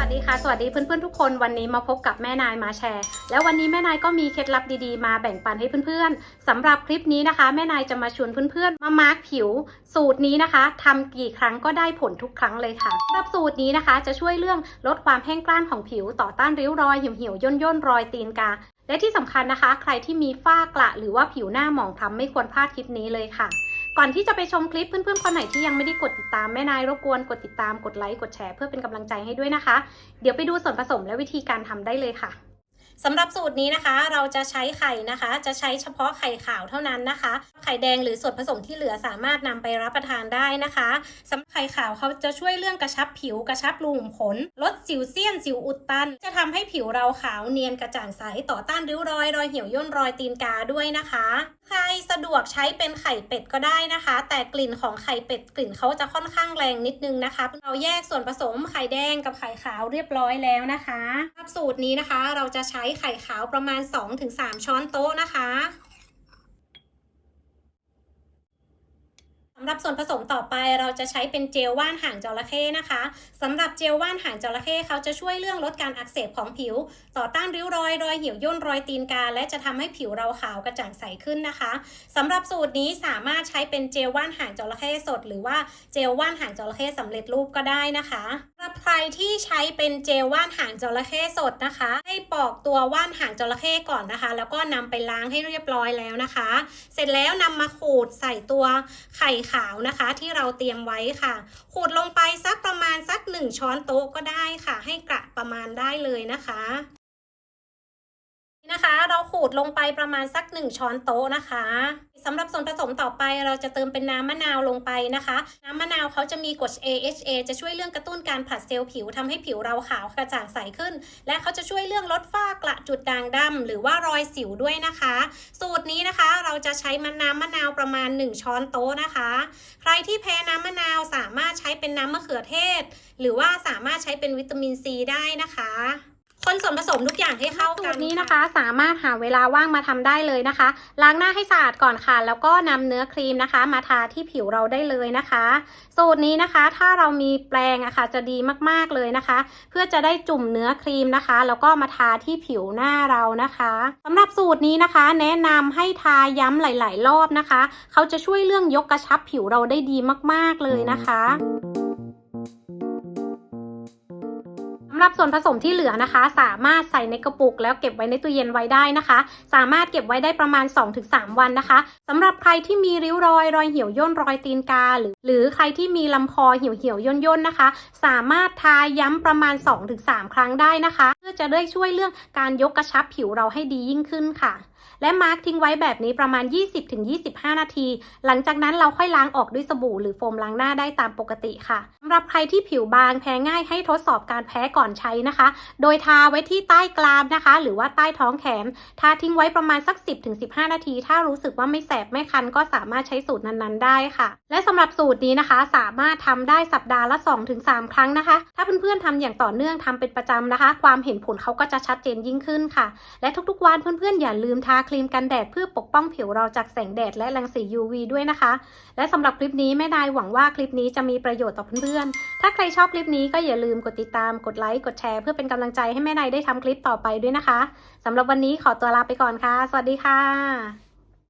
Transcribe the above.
วัสดีค่ะ สวัสดีเพื่อนๆทุกคนวันนี้มาพบกับแม่นายมาแชร์ แล้ววันนี้แม่นายก็มีเคล็ดลับดีๆ มาแบ่งปันให้เพื่อนๆสำหรับคลิปนี้นะคะ แม่นายจะมาชวนเพื่อนๆ มามาร์กผิว สูตรนี้นะคะทำกี่ครั้งก็ได้ผลทุกครั้งเลยค่ะสำหรับสูตรนี้นะคะ จะช่วยเรื่องลดความแห้งกร้านของผิวต่อต้านริ้วรอยเหี่ยวๆย่นย่นๆรอยตีนกา และที่สำคัญนะคะ ใครที่มีฝ้ากระหรือว่าผิวหน้าหมองคล้ำไม่ควรพลาดคลิปนี้เลยค่ะ ก่อนที่จะไปชมคลิปเพื่อนๆคนไหนที่ยังไม่ได้กดติดตามแม่นายรบกวนกดติดตามกดไลค์กดแชร์เพื่อเป็นกำลังใจให้ด้วยนะคะ เดี๋ยวไปดูส่วนผสมและวิธีการทำได้เลยค่ะ สำหรับสูตรนี้นะคะเราจะใช้ไข่นะคะ จะใช้เฉพาะไข่ขาวเท่านั้นนะคะ ไข่แดงหรือส่วนผสมที่เหลือสามารถนำไปรับประทานได้นะคะสำหรับไข่ขาวเขาจะช่วยเรื่องกระชับผิวกระชับรูขุมขนลดสิวเซียนสิวอุดตัน จะทำให้ผิวเราขาวเนียนกระจ่างใสต่อต้านริ้วรอยรอยเหี่ยวย่นรอยตีนกาด้วยนะคะ ใครสะดวกใช้เป็นไข่เป็ดก็ได้นะคะ แต่กลิ่นของไข่เป็ดกลิ่นเขาจะค่อนข้างแรงนิดนึงนะคะ เราแยกส่วนผสมไข่แดงกับไข่ขาวเรียบร้อยแล้วนะคะครับสูตรนี้นะคะเราจะใช้ไข่ขาวประมาณ 2-3 ช้อนโต๊ะนะคะำหรับส่วนผสมต่อไปเราจะใช้เป็นเจลว่านหางจระเข้นะคะสำหรับเจลว่านหางจระเข้เขาจะช่วยเรื่องลดการอักเสบของผิว ต่อต้านริ้วรอยรอยเหี่ยวย่นรอยตีนกา และจะทำให้ผิวเราขาวกระจ่างใสขึ้นนะคะสำหรับสูตรนี้สามารถใช้เป็นเจลว่านหางจระเข้สด หรือว่าเจลว่านหางจระเข้สำเร็จรูปก็ได้นะคะสำหรับใครที่ใช้เป็นเจลว่านหางจระเข้สดนะคะ ให้ปอกตัวว่านหางจระเข้ก่อนนะคะ แล้วก็นำไปล้างให้เรียบร้อยแล้วนะคะ เสร็จแล้วนำมาขูดใส่ตัวไข่ขาวนะคะ ที่เราเตรียมไว้ค่ะ ขูดลงไปสักประมาณสักหนึ่งช้อนโต๊ะก็ได้ค่ะ ให้กระประมาณได้เลยนะคะ ขูดลงไปประมาณสักหนึ่งช้อนโต๊ะนะคะสำหรับส่วนผสมต่อไปเราจะเติมเป็นน้ำมะนาวลงไปนะคะ น้ำมะนาวเขาจะมีกรด AHA จะช่วยเรื่องกระตุ้นการผลัดเซลล์ผิวทำให้ผิวเราขาวกระจ่างใสขึ้น และเขาจะช่วยเรื่องลดฝ้ากระจุดด่างดำหรือว่ารอยสิวด้วยนะคะ สูตรนี้นะคะเราจะใช้มันน้ำมะนาวประมาณ 1 ช้อนโต๊ะนะคะ ใครที่แพ้น้ำมะนาวสามารถใช้เป็นน้ำมะเขือเทศ หรือว่าสามารถใช้เป็นวิตามินซีได้นะคะ คนส่วนผสมทุกอย่างให้เข้ากันนี้นะคะ สามารถหาเวลาว่างมาทำได้เลยนะคะ ล้างหน้าให้สะอาดก่อนค่ะ แล้วก็นำเนื้อครีมนะคะ มาทาที่ผิวเราได้เลยนะคะ สูตรนี้นะคะ ถ้าเรามีแปรงอะค่ะจะดีมากๆเลยนะคะ เพื่อจะได้จุ่มเนื้อครีมนะคะ แล้วก็มาทาที่ผิวหน้าเรานะคะสำหรับสูตรนี้นะคะ แนะนำให้ทาย้ำหลาย ๆ รอบนะคะ เขาจะช่วยเรื่องยกกระชับผิวเราได้ดีมากๆเลยนะคะ หรับส่วนผสมที่เหลือนะคะ สามารถใส่ในกระปุก แล้วเก็บไว้ในตู้เย็นไว้ได้นะคะ สามารถเก็บไว้ได้ประมาณ 2-3 วันนะคะสำหรับใครที่มีริ้วรอยรอยเหี่ยวย่นรอยตีนกา หรือ หรือใครที่มีลำคอเหี่ยวเหี่ยวย่นย่นๆนะคะ สามารถทาย้ำประมาณ 2-3 ครั้งได้นะคะ เพื่อจะได้ช่วยเรื่องการยกกระชับผิวเราให้ดียิ่งขึ้นค่ะ และมาร์กทิ้งไว้แบบนี้ประมาณ 20-25 นาที หลังจากนั้นเราค่อยล้างออกด้วยสบู่หรือโฟมล้างหน้าได้ตามปกติค่ะสำหรับใครที่ผิวบางแพ้ง่ายให้ทดสอบการแพ้ก่อนใช้นะคะ โดยทาไว้ที่ใต้กรามนะคะ หรือว่าใต้ท้องแขน ทาทิ้งไว้ประมาณสัก 10-15 นาที ถ้ารู้สึกว่าไม่แสบไม่คันก็สามารถใช้สูตรนั้นๆได้ค่ะ และสำหรับสูตรนี้นะคะ สามารถทำได้สัปดาห์ละ 2-3 ครั้งนะคะ ถ้าเพื่อนๆทำอย่างต่อเนื่องทำเป็นประจำนะคะ ความเห็นผลเขาก็จะชัดเจนยิ่งขึ้นค่ะ และทุกๆวันเพื่อนๆอย่าลืมทาครีมกันแดดเพื่อปกป้องผิวเราจากแสงแดดและรังสี UV ด้วยนะคะ และสำหรับคลิปนี้แม่นายหวังว่าคลิปนี้จะมีประโยชน์ต่อเพื่อนๆ ถ้าใครชอบคลิปนี้ก็อย่าลืมกดติดตาม กดไลค์ กดแชร์เพื่อเป็นกำลังใจให้แม่นายได้ทำคลิปต่อไปด้วยนะคะสำหรับวันนี้ขอตัวลาไปก่อนค่ะ สวัสดีค่ะ